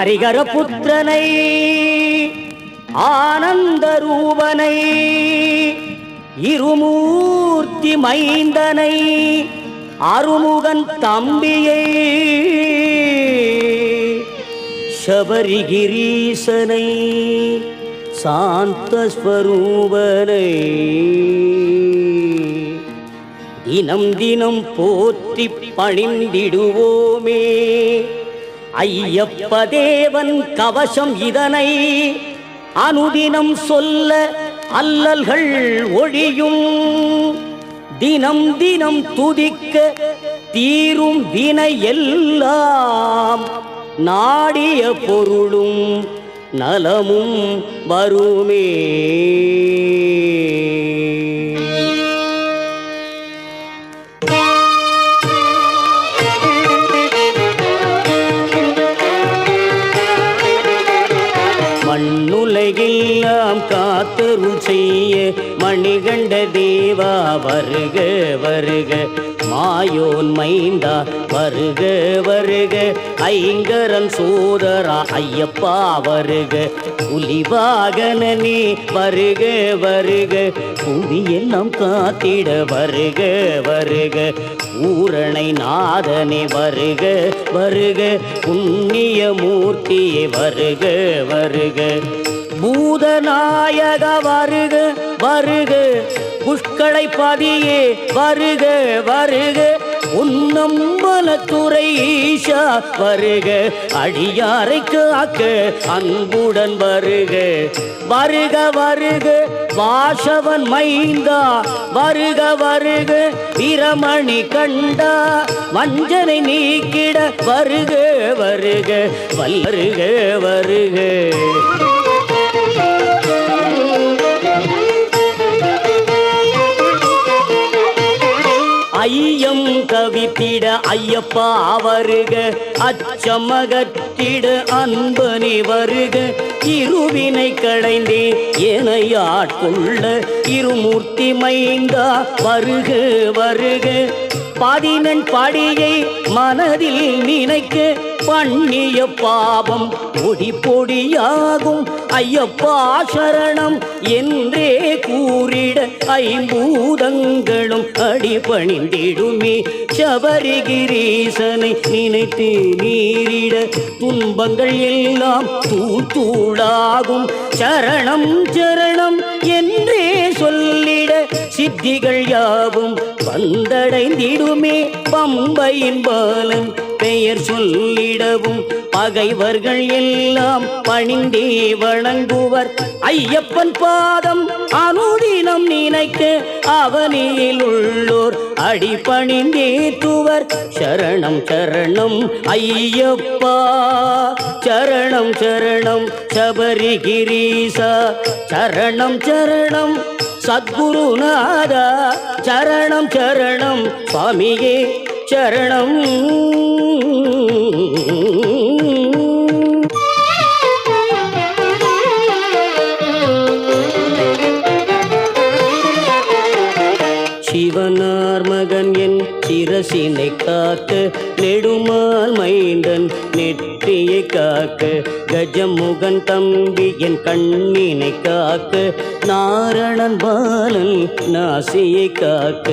ஹரிகர புத்திரனை ஆனந்த ரூபனை இருமூர்த்தி மைந்தனை அருமுகன் தம்பியை சபரிகிரீசனை சாந்தஸ்வரூபனை. தினம் தினம் போற்றி பணிந்திடுவோமே ஐயப்ப தேவன் கவசம் இதனை அனுதினம் சொல்ல அல்லல்கள் ஒழியும். தினம் தினம் துதிக்க தீரும் வினை எல்லாம் நாடிய பொருளும் நலமும் வருமே. மணிகண்ட தேவா வருக வருக. மாயோன் மைந்தா வருக வருக. ஐங்கரன் சோதரா ஐயப்பா வருக. புலிவாகனே வருக வருக. புவியெல்லாம் காத்திட வருக வருக. ஊரணை நாதனே வருக வருக. புண்ணிய மூர்த்தியே வருக வருக. பூதநாயக வருக வருக. புஷ்களை பதியே வருக வருக. உன்னம்பலத்துறை ஈஷா வருக. அடியாரை காக்க அன்புடன் வருக. வருக வருக. வாசவன் மைந்தா வருக வருக. பிரமணி கண்டா வஞ்சனை நீக்கிட வருக வருக. வல்லருக வருக. ஐயம் கவித்திட ஐயப்பா வருக அச்சமகத்திட அன்பனி வருக. இருவினை களைந்தே எனையாட்கொள்ள இருமூர்த்தி மைந்தா வருக வருக. பதினெண் பாடியை மனதில் நினைக்க பண்ணிய பாவம் பொடி பொடியாகும் ஐயப்பா சரணம் என்றே கூறிட ஐம்பூதங்களும் அடிபணிந்திடுமே சபரிகிரீசனை நினைத்து நீரிட துன்பங்கள் எல்லாம் தூத்தூளாகும். சரணம் சரணம் என்றே சொல்லிட சித்திகள் யாவும் வந்தடைந்திடுமே பம்பையின் பாலன் பெயர் சொல்லிடவும் பகைவர்கள் எல்லாம் பணிந்தே வணங்குவர். ஐயப்பன் பாதம் அனுதினம் நினைக்க அவனில் உள்ளோர் அடிபணிந்தேத்துவர் சரணம் சரணம் ஐயப்பா. சரணம் சரணம் சபரிகிரீசா. சரணம் சரணம் சத்குருநாதா சரணம் சரணம் சுவாமியே சரணம். கஜமுகன் என் கண்ணினை காக்க நாரணன் பாலன் நாசியை காக்க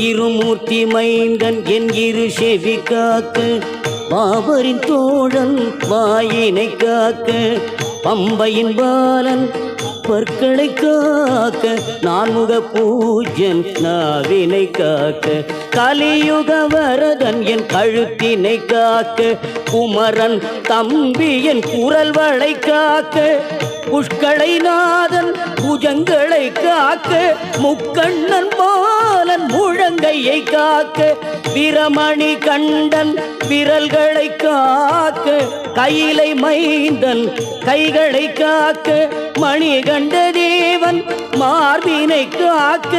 இருமூர்த்தி மைந்தன் என் இரு செவி காக்க பாபரின் தோழன் வாயினை காக்க பம்பையின் பாலன் பற்களை காக்க நான்முக பூஜன் நாவினை காக்க. கலியுக வரதன் என் கழுத்தினை காக்க. குமரன் தம்பி என் குரல் வளை காக்க. புஷ்களை நாதன் புஜங்களை காக்க. முக்கண்ணன் காலன் முழங்கையை காக்க பிரமணி கண்டன் விரல்களை காக்க கையிலை மைந்தன் கைகளை காக்க மணிகண்ட தேவன் மார்பினை காக்க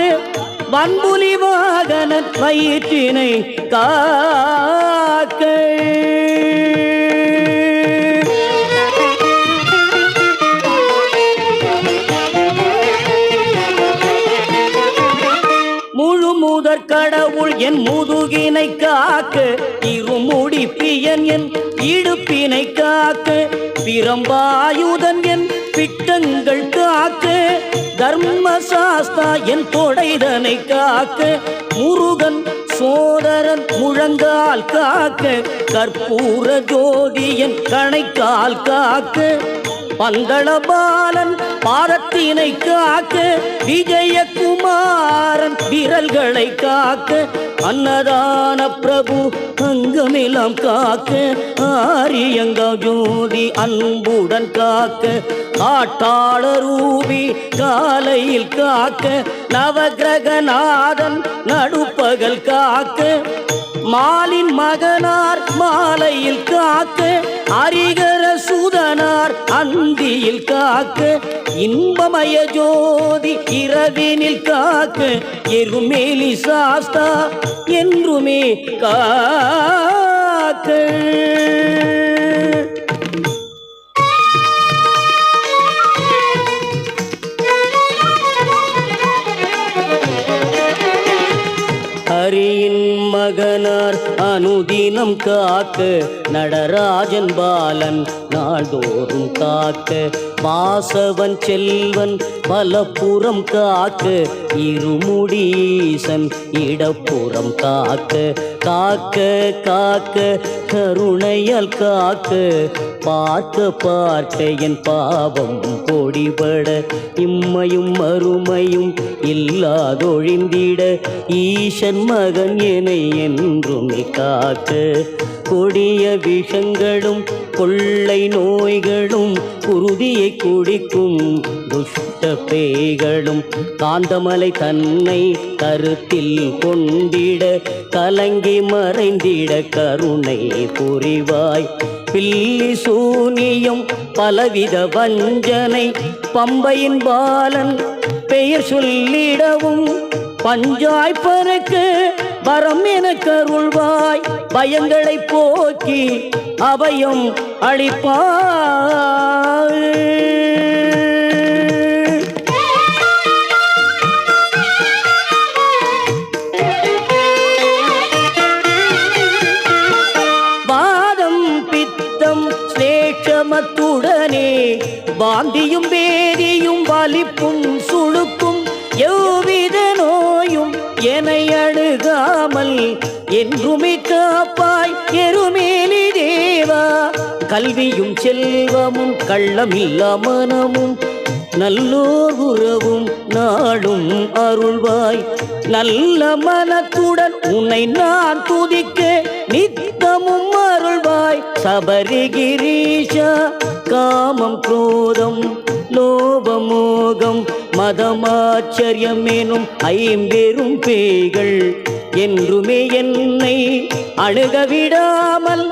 வன்புலி வாகன வயிற்றினை காக்க. என் முதுகினை காக்க இருமுடி பியன் என் இடுப்பினை காக்க பிரம்பாயுதன் என் பிட்டங்கள் காக்க தர்மசாஸ்தா என் தொடைதனை காக்க முருகன் சோதரன் முழங்கால் காக்க கற்பூர ஜோதியன் கணைக்கால் காக்க பந்தளபாலன் பாதத்தினை காக்க விஜயகுமாரன் விரல்களை காக்க அன்னதான பிரபு அங்கமெல்லாம் காக்க ஆரியங்கா ஜோதி அன்புடன் காக்க ஆட்டாள ரூபி காலையில் காக்க நவகிரகநாதன் நடுப்பகல் காக்க. மாலின் மகனார் மாலையில் காக்க அரிகர சூதனார் அந்தியில் காக்க இன்பமய ஜோதி இரவினில் காக்க எருமேலி சாஸ்தா என்றுமே காக்க. ஹரியின் மகனார் அனுதினம் காக்க நடராஜன் பாலன் நாள்தோறும் காக்க வாசவன் செல்வன் பலப்புறம் காக்க இருமுடீசன் இடப்புறம் காக்க காக்க காக்க கருணையால் காக்க பார்க்க பார்க்க என் பாவம் பொடிபட இம்மையும் மறுமையும் இல்லாதொழிந்திட ஈசன் மகன் என என்றும் காக்க கொடிய விஷங்களும் கொள்ளை நோய்களும் குருதியை குடிக்கும் துஷ்ட பேய்களும் காந்தமலை தன்னை கருத்தில் கொண்டிட கலங்கி மறைந்திட கருணை புரிவாய். பில்லி சூனியம் பலவித வஞ்சனை பம்பையின் பாலன் பெயர் சொல்லிடவும் பஞ்சாய் பறக்க வரம் என கருள்வாய். பயங்களை போக்கி அபயம் அளிப்பாய். சமத்துடனே வாந்தியும் வேதியும் வலிப்பும் சுழுக்கும் எவ்வித நோயும் என அணுகாமல் என்றுமே காப்பாய் எருமேலி தேவா. கல்வியும் செல்வமும் கள்ளமில்லா மனமும் நல்லோர் உறவும் நாடும் அருள்வாய். நல்ல மனத்துடன் உன்னை நான் துதிக்க நித்தமும் அருள்வாய். சபரிகிரீஷா காமம் குரோதம் லோபமோகம் மதமாச்சரியம் எனும் ஐம்பெரும் பேய்கள் என்றுமே என்னை அணுக விடாமல்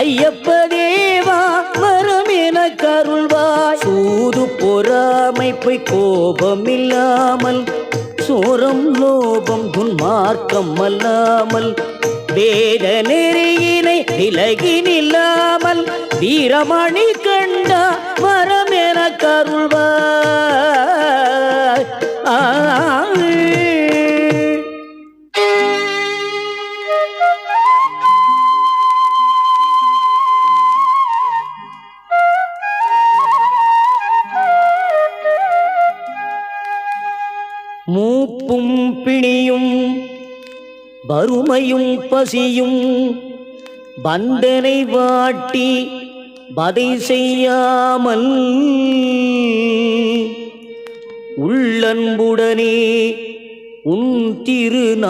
ஐயப்ப தேவா வரமென கருள்வாய் சூது பொறாமை போய் கோபம் இல்லாமல் சோரம் லோபம் துன்மார்க்கம் அல்லாமல் வேத நெறியினை விலகி நில்லாமல் வீரமணி கண்டா மரம் என கருள்வார். மூப்பும் பிணியும் வறுமையும் பசியும் பந்தனை வாட்டி பதை செய்யாமல் உள்ளன்புடனே உன் திருநாமம்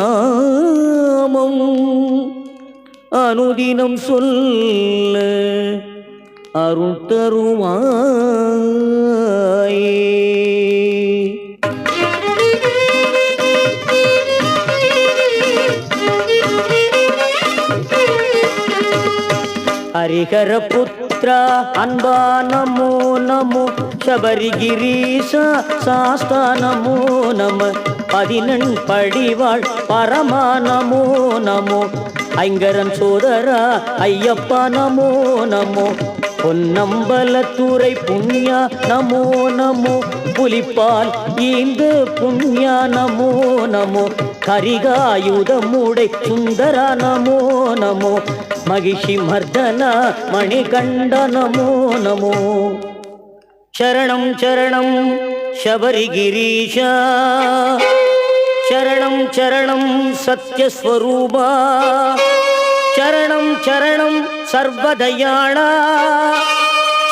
அனுதினம் சொல்ல அருள் தருவாயே. ஹரிஹர புத்ரா அன்பா நமோ நமோ. சபரிகிரீசா சாஸ்தா நமோ நம. பதினெண் படிவாள் பரமா நமோ நமோ. ஐங்கரன் சோதரா ஐயப்பா நமோ நமோ. பொன்னம்பலத்துறை புண்ணியா நமோ நமோ. புலிப்பால் ஈந்து புண்ணியா நமோ நமோ. கரிகாயுதமுடை சுந்தரா நமோ நமோ. மகிஷி மர்தன மணிகண்ட நமோ நமோ. சரணம் சரணம் சபரிகிரீஷா சரணம் சரணம் சத்யஸ்வரூபா. சரணம் சரணம் சர்வதயாளா.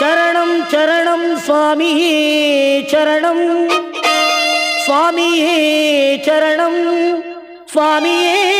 சரணம் சரணம் சுவாமியே சரணம். சுவாமியே சரணம். சுவாமியே.